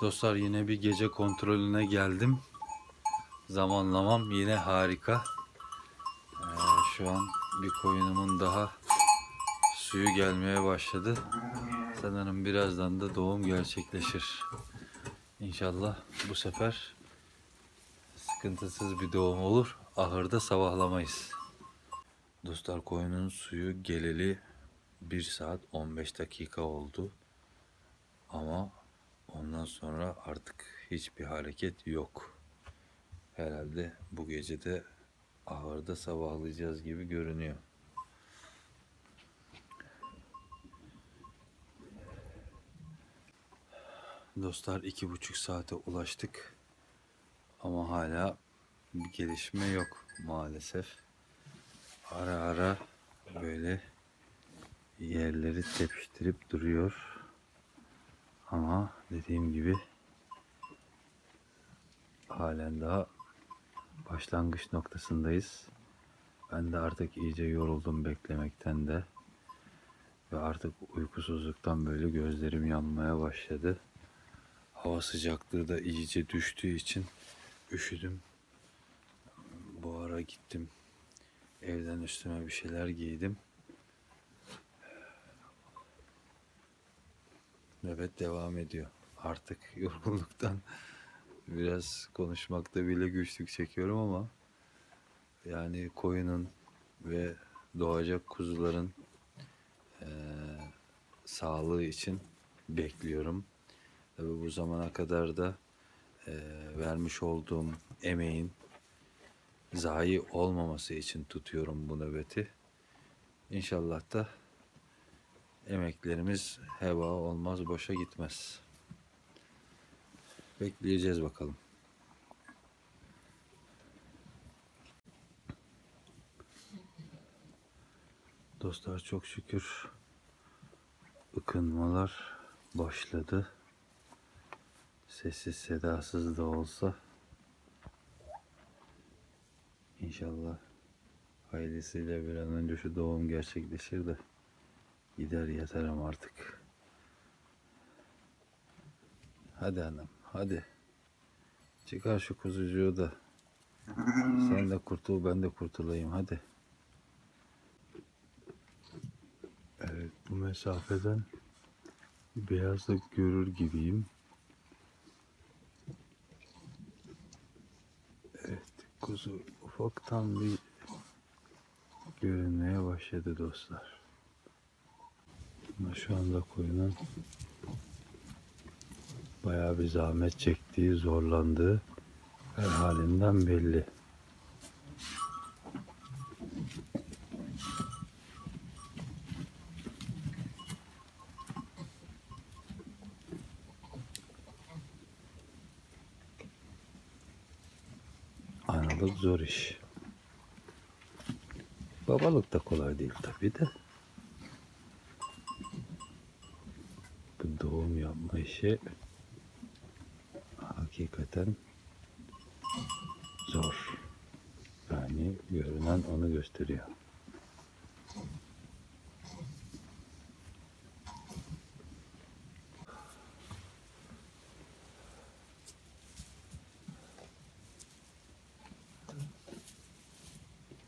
Dostlar yine bir gece kontrolüne geldim. Zamanlamam yine harika. Ee, şu an bir koyunumun daha suyu gelmeye başladı. Sanırım birazdan da doğum gerçekleşir. İnşallah bu sefer sıkıntısız bir doğum olur. Ahırda sabahlamayız. Dostlar koyunun suyu geleli 1 saat 15 dakika oldu. Ama ondan sonra artık hiçbir hareket yok. Herhalde bu gece de ahırda sabahlayacağız gibi görünüyor. Dostlar iki buçuk saate ulaştık. Ama hala bir gelişme yok maalesef. Ara ara böyle yerleri tepiştirip duruyor. Ama dediğim gibi halen daha başlangıç noktasındayız. Ben de artık iyice yoruldum beklemekten de. Ve artık uykusuzluktan böyle gözlerim yanmaya başladı. Hava sıcaklığı da iyice düştüğü için üşüdüm. Bu ara gittim. Evden üstüme bir şeyler giydim. Nöbet devam ediyor. Artık yorgunluktan biraz konuşmakta bile güçlük çekiyorum ama yani koyunun ve doğacak kuzuların eee, sağlığı için bekliyorum. Tabii bu zamana kadar da eee, vermiş olduğum emeğin zayi olmaması için tutuyorum bu nöbeti. İnşallah da emeklerimiz heba olmaz, boşa gitmez. Bekleyeceğiz bakalım. Dostlar çok şükür ıkınmalar başladı. Sessiz sedasız da olsa İnşallah hayırlısıyla bir an önce şu doğum gerçekleşir de gider yatarım artık. Hadi anam hadi. Çıkar şu kuzucuğu da. Sen de kurtul ben de kurtulayım hadi. Evet bu mesafeden beyazlık görür gibiyim. Evet kuzu ufaktan bir görünmeye başladı dostlar. Ama şu anda koyunun bayağı bir zahmet çektiği, zorlandığı her halinden belli. Analık zor iş. Babalık da kolay değil tabii de. Bu doğum yapma işi hakikaten zor. Yani görünen onu gösteriyor.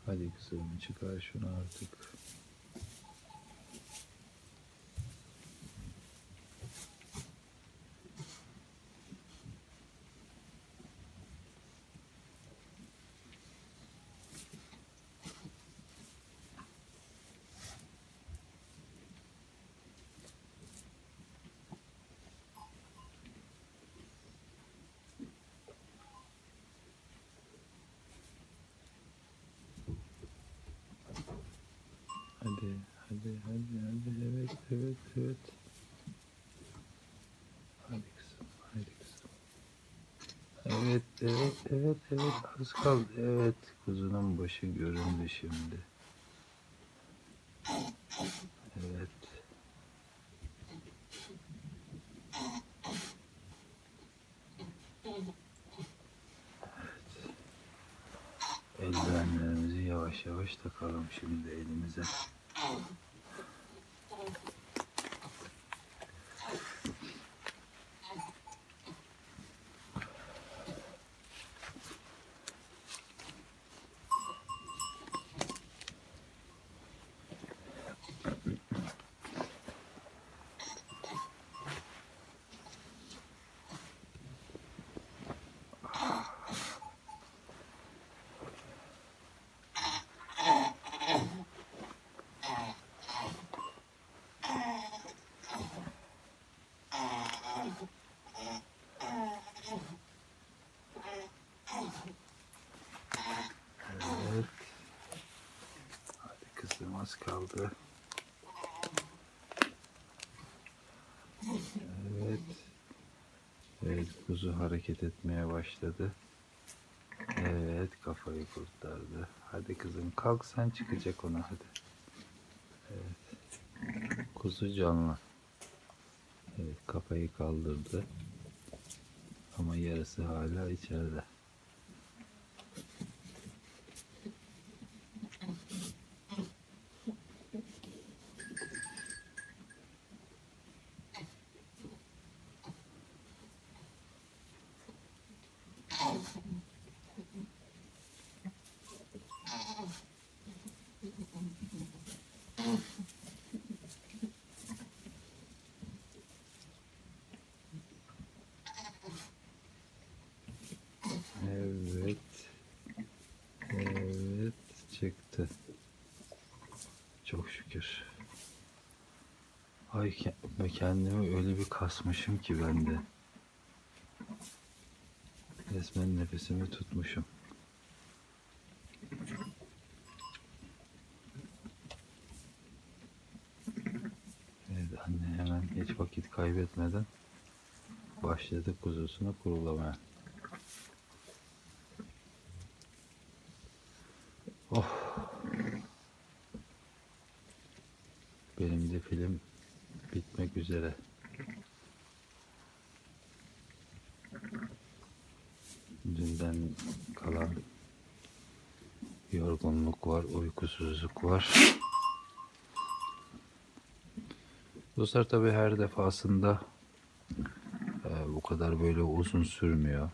Hadi kızım çıkar şunu artık. Hadi, hadi, hadi, hadi. Evet, evet, evet. Hadi kızım, hadi kızım. Evet, evet, evet. Az kaldı. Evet, kuzunun başı göründü şimdi. Evet. Evet. Eldivenlerimizi yavaş yavaş takalım şimdi elimize. Az kaldı. Evet. Evet kuzu hareket etmeye başladı. Evet kafayı kurtardı. Hadi kızım kalk sen çıkacak ona hadi. Evet. Kuzu canlı. Evet kafayı kaldırdı. Ama yarısı hala içeride. Evet. Evet çıktı. Çok şükür. Ay kendimi öyle bir kasmışım ki ben de. Resmen nefesimi tutmuşum. Evet anne hemen hiç vakit kaybetmeden başladı kuzusunu kurulamaya. Benim de film bitmek üzere. Dünden kalan yorgunluk var, uykusuzluk var. Dostlar tabi her defasında e, bu kadar böyle uzun sürmüyor.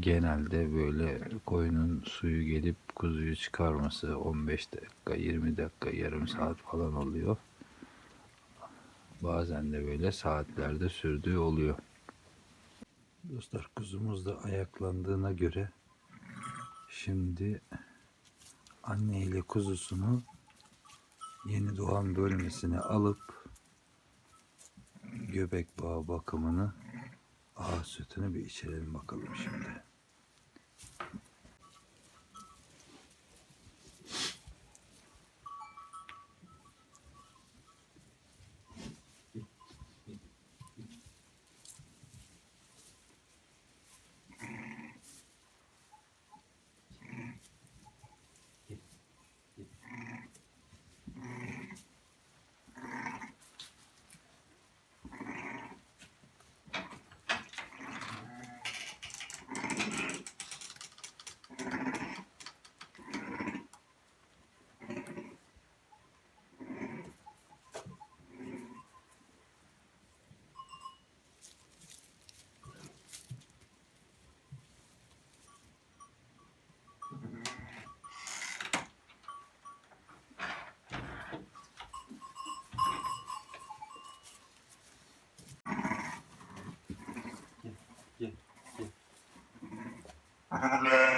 Genelde böyle koyunun suyu gelip kuzuyu çıkarması 15 dakika, 20 dakika, yarım saat falan oluyor. Bazen de böyle saatlerde sürdüğü oluyor. Dostlar kuzumuz da ayaklandığına göre şimdi anne ile kuzusunu yeni doğan bölmesine alıp göbek bağı bakımını ağ sütünü bir içelim bakalım şimdi. Amen.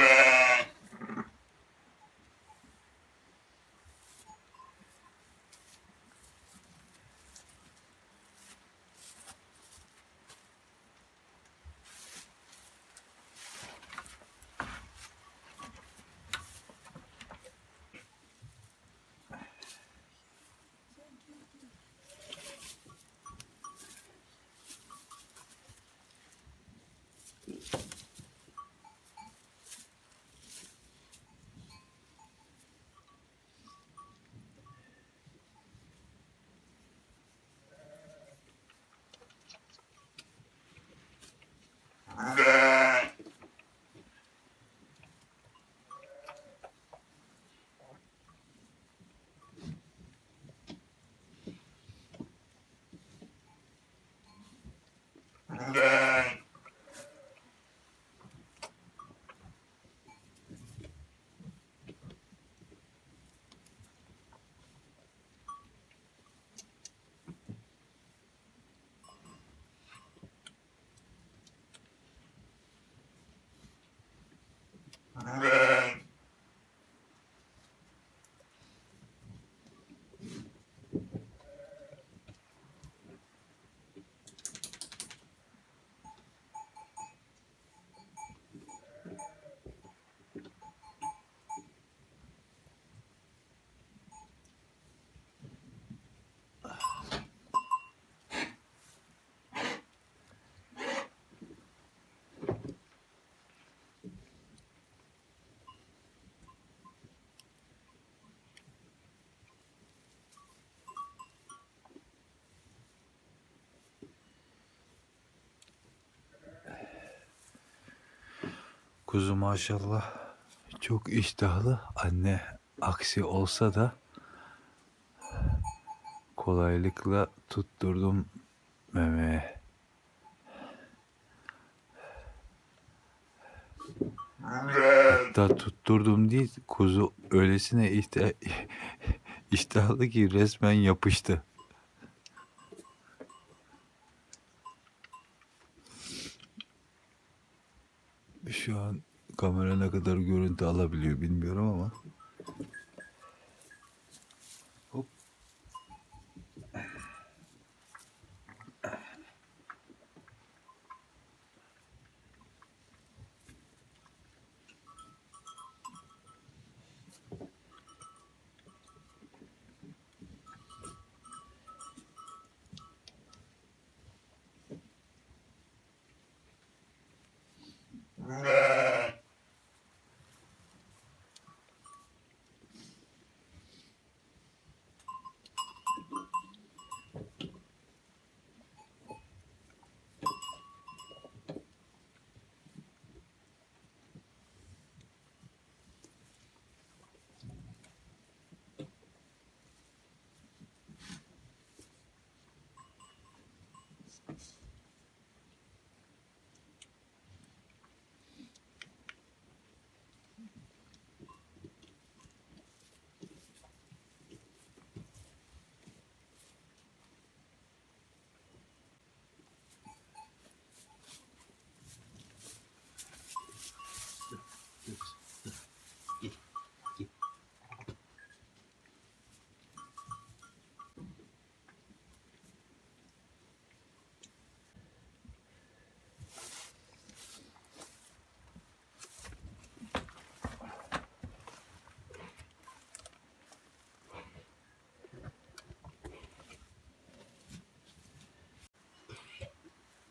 Kuzu maşallah çok iştahlı. Anne aksi olsa da kolaylıkla tutturdum memeye. Hatta tutturdum değil, kuzu öylesine işte iştahlı ki resmen yapıştı. Şu an kamera ne kadar görüntü alabiliyor bilmiyorum ama. Hop.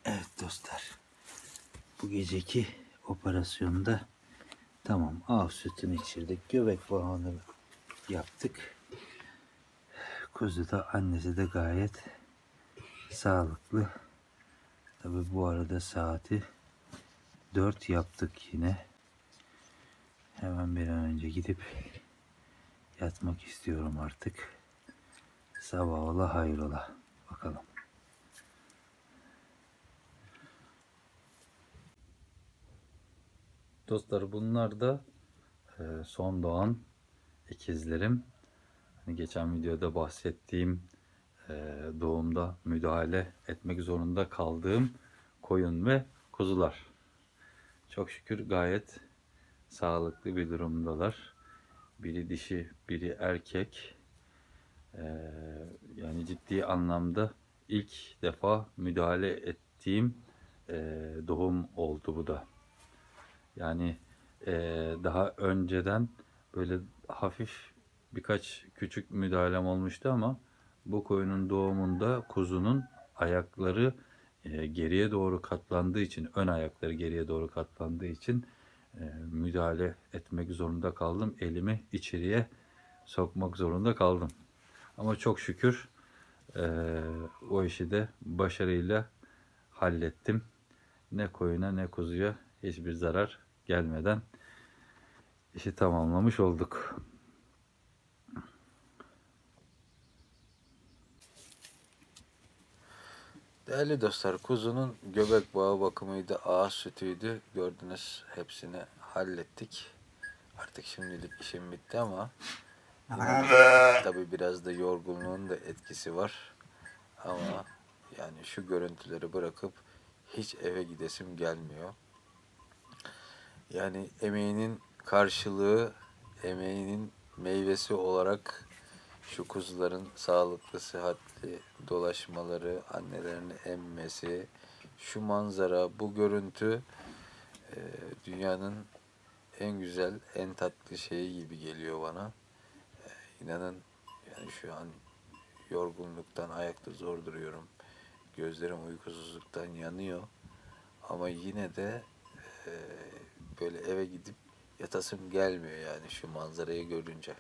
Evet dostlar. Bu geceki operasyonda tamam av sütünü içirdik. Göbek bağını yaptık. Kuzu da annesi de gayet sağlıklı. Tabi bu arada saati 4 yaptık yine. Hemen bir an önce gidip yatmak istiyorum artık. Sabah ola hayrola. Bakalım. Dostlar bunlar da e, son doğan ikizlerim. Hani geçen videoda bahsettiğim e, doğumda müdahale etmek zorunda kaldığım koyun ve kuzular. Çok şükür gayet sağlıklı bir durumdalar. Biri dişi, biri erkek. E, yani ciddi anlamda ilk defa müdahale ettiğim doğum oldu bu da. Yani eee, daha önceden böyle hafif birkaç küçük müdahalem olmuştu ama bu koyunun doğumunda kuzunun ayakları eee, geriye doğru katlandığı için, ön ayakları geriye doğru katlandığı için eee, müdahale etmek zorunda kaldım. Elimi içeriye sokmak zorunda kaldım. Ama çok şükür eee, o işi de başarıyla hallettim. ne koyuna ne kuzuya hiçbir zarar gelmeden işi tamamlamış olduk. Değerli dostlar, kuzunun göbek bağı bakımıydı, ağız sütüydü. Gördünüz hepsini hallettik. Artık şimdilik işim bitti ama tabi biraz da yorgunluğun da etkisi var. Ama yani şu görüntüleri bırakıp hiç eve gidesim gelmiyor. Yani emeğinin karşılığı, emeğinin meyvesi olarak şu kuzuların sağlıklı, sıhhatli dolaşmaları, annelerini emmesi, şu manzara, bu görüntü e, dünyanın en güzel, en tatlı şeyi gibi geliyor bana. E, inanın yani şu an yorgunluktan ayakta zor duruyorum. Gözlerim uykusuzluktan yanıyor. Ama yine de e, böyle eve gidip yatasım gelmiyor yani şu manzarayı görünce.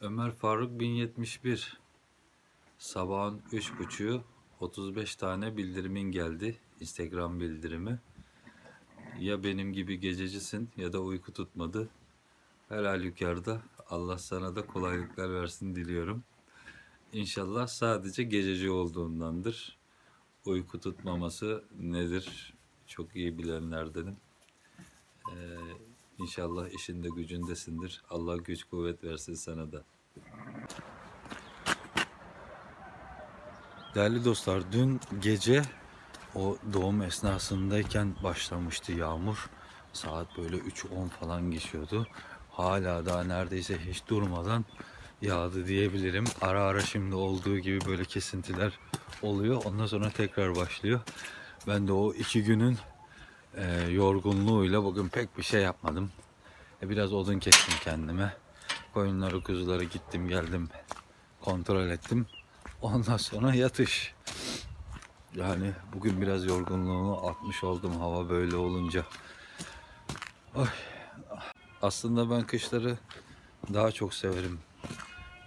Ömer Faruk 1071 Sabahın 3.30'u 35 tane bildirimin geldi. Instagram bildirimi. Ya benim gibi gececisin ya da uyku tutmadı. Her halükarda Allah sana da kolaylıklar versin diliyorum. İnşallah sadece gececi olduğundandır. Uyku tutmaması nedir? Çok iyi bilenlerdenim. Ee, inşallah işinde gücündesindir. Allah güç kuvvet versin sana da. Değerli dostlar dün gece o doğum esnasındayken başlamıştı yağmur. Saat böyle 3-10 falan geçiyordu. Hala daha neredeyse hiç durmadan yağdı diyebilirim. Ara ara şimdi olduğu gibi böyle kesintiler oluyor. Ondan sonra tekrar başlıyor. Ben de o iki günün e, yorgunluğuyla bugün pek bir şey yapmadım. E, biraz odun kestim kendime. Koyunları kuzuları gittim geldim kontrol ettim. Ondan sonra yatış. Yani bugün biraz yorgunluğumu atmış oldum hava böyle olunca. Ay. Aslında ben kışları daha çok severim.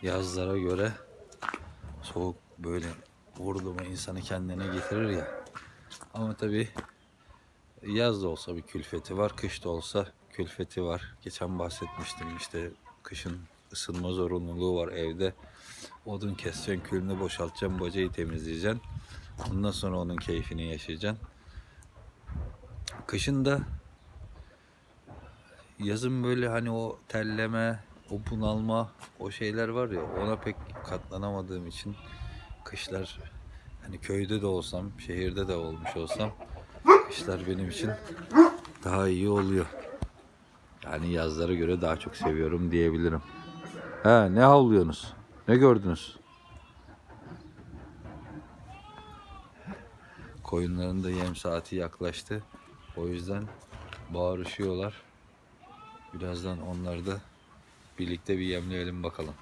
Yazlara göre soğuk böyle vurdu mu insanı kendine getirir ya. Ama tabii yaz da olsa bir külfeti var, kış da olsa külfeti var. Geçen bahsetmiştim işte kışın ısınma zorunluluğu var evde. Odun keseceksin, külünü boşaltacaksın, bacayı temizleyeceksin. Ondan sonra onun keyfini yaşayacaksın. Kışın da yazın böyle hani o telleme, o bunalma, o şeyler var ya ona pek katlanamadığım için kışlar hani köyde de olsam, şehirde de olmuş olsam kışlar benim için daha iyi oluyor. Yani yazlara göre daha çok seviyorum diyebilirim. He ne havlıyorsunuz? Ne gördünüz? Koyunların da yem saati yaklaştı. O yüzden bağırışıyorlar. Birazdan onları da birlikte bir yemleyelim bakalım.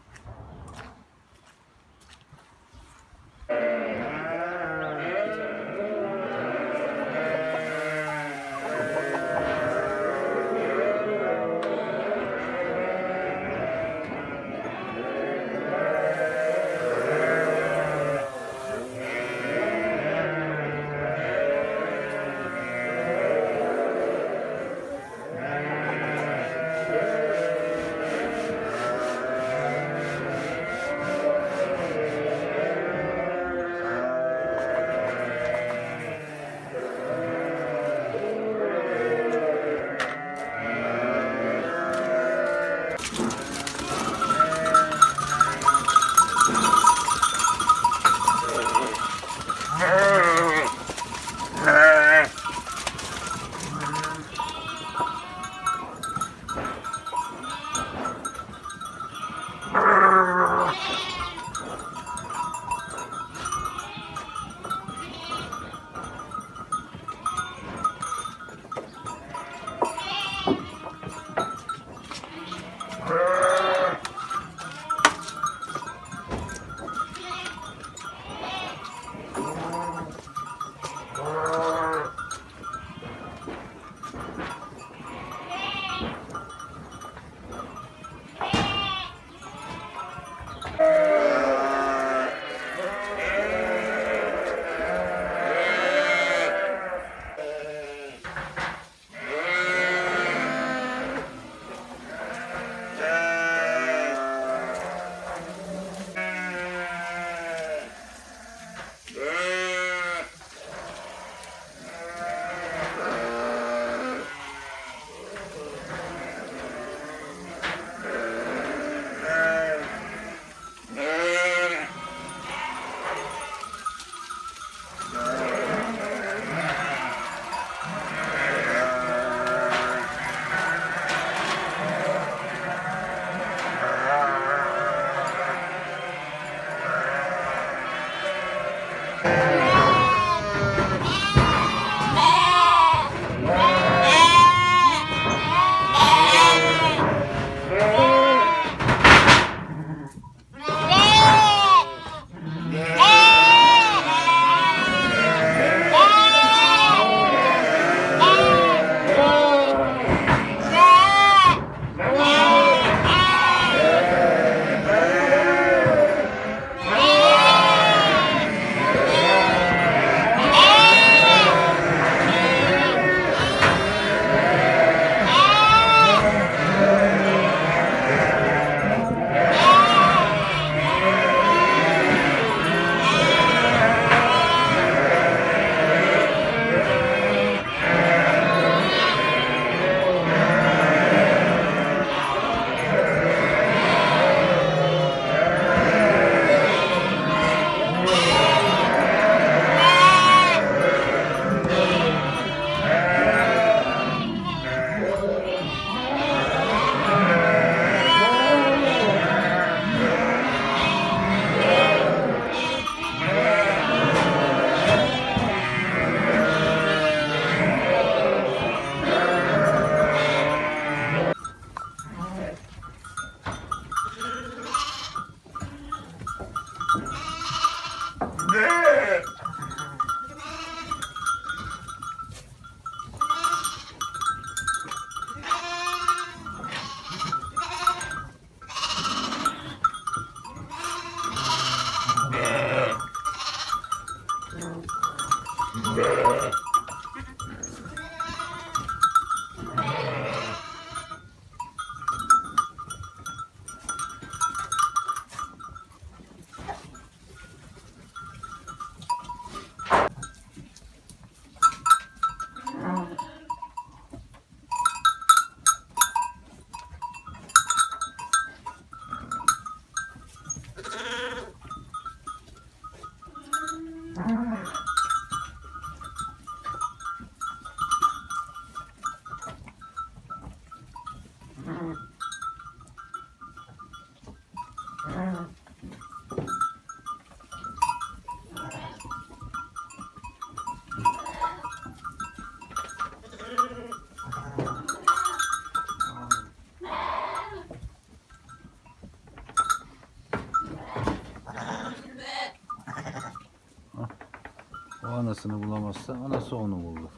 Anasını bulamazsa anası onu buldu.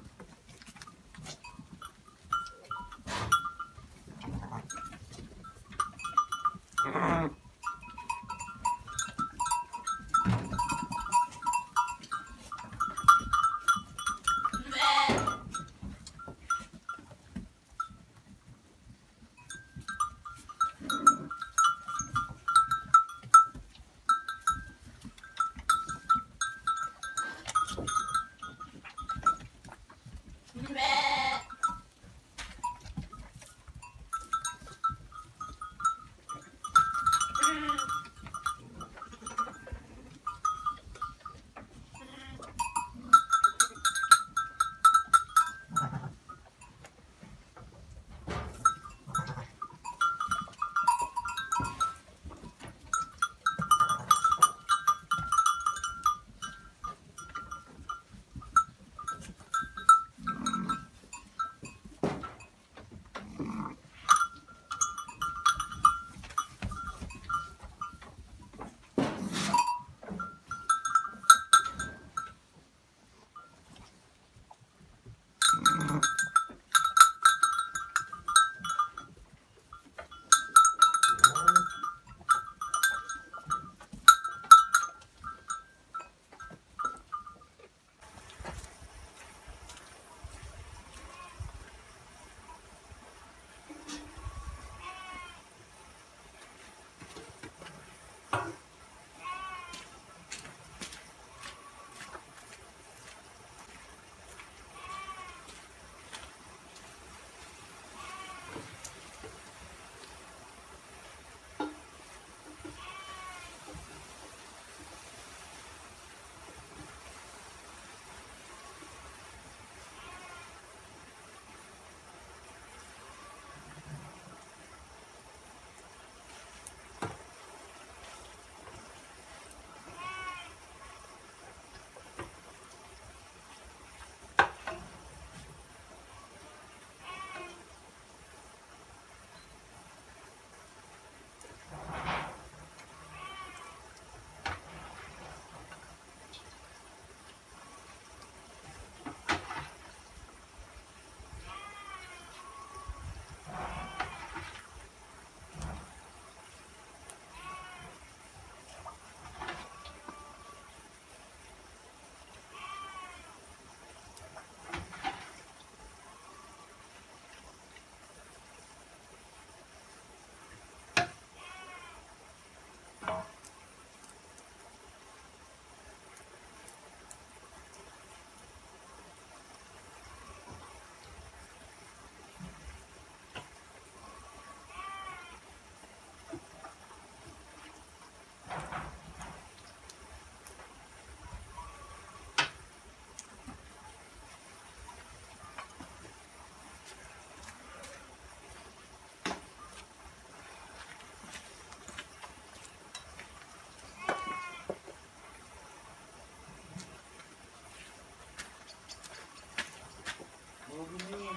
Yeah.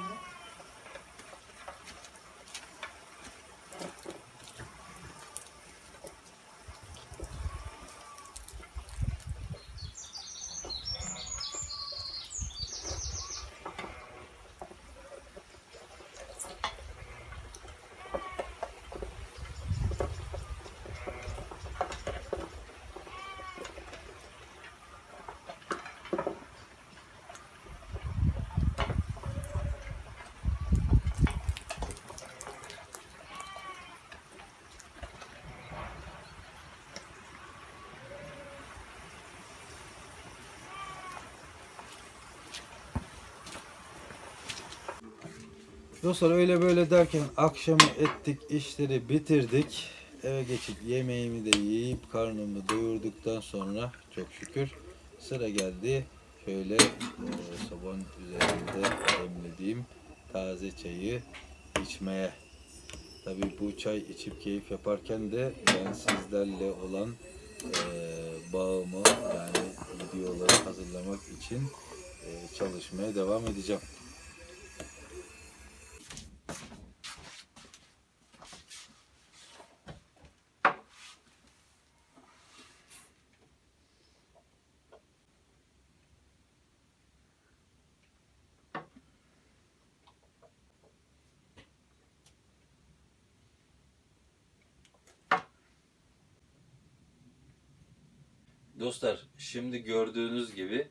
Dostlar öyle böyle derken akşamı ettik, işleri bitirdik. Eve geçip yemeğimi de yiyip karnımı doyurduktan sonra çok şükür sıra geldi. Şöyle e, sobanın üzerinde demlediğim taze çayı içmeye. Tabii bu çay içip keyif yaparken de ben sizlerle olan e, bağımı yani videoları hazırlamak için e, çalışmaya devam edeceğim. Dostlar şimdi gördüğünüz gibi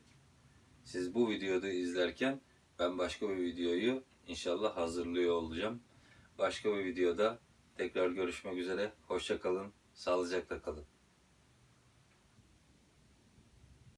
siz bu videoda izlerken ben başka bir videoyu inşallah hazırlıyor olacağım. Başka bir videoda tekrar görüşmek üzere. Hoşça kalın. Sağlıcakla kalın.